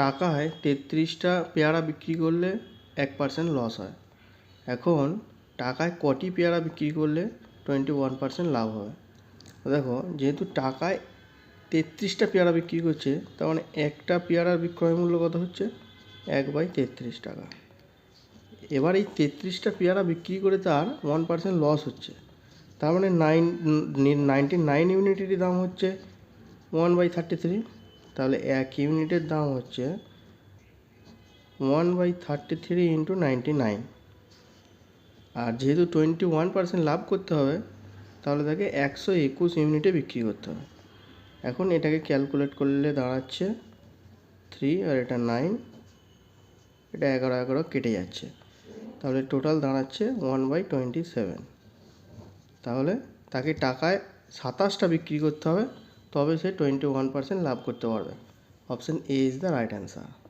টাকায় তেত্রিশটা পেয়ারা বিক্রি করলে এক পার্সেন্ট লস হয়। এখন টাকায় কটি পেয়ারা বিক্রি করলে টোয়েন্টি ওয়ান পার্সেন্ট লাভ হবে দেখো, যেহেতু টাকায় তেত্রিশটা পেয়ারা বিক্রি করছে, তার মানে একটা পেয়ারার বিক্রয় মূল্য কত হচ্ছে? এক বাই তেত্রিশ টাকা। এবার এই তেত্রিশটা পেয়ারা বিক্রি করে তার ওয়ান পার্সেন্ট লস হচ্ছে। তার মানে নাইন নাইনটি নাইন ইউনিটেরই দাম হচ্ছে ওয়ান বাই থার্টি থ্রি তাহলে এক ইউনিটের দাম হচ্ছে one by thirty three into ninety nine আর যেহেতু টোয়েন্টি ওয়ান পার্সেন্ট লাভ করতে হবে, তাহলে তাকে একশো একুশ ইউনিটে বিক্রি করতে হবে। এখন এটাকে ক্যালকুলেট করলে দাঁড়াচ্ছে থ্রি আর এটা নাইন এটা এগারো এগারো কেটে যাচ্ছে। তাহলে টোটাল দাঁড়াচ্ছে ওয়ান বাই টোয়েন্টি সেভেন তাহলে তাকে টাকায় সাতাশটা বিক্রি করতে হবে তবে সে টোয়েন্টি ওয়ান পার্সেন্ট লাভ করতে পারবে। Option A is the right answer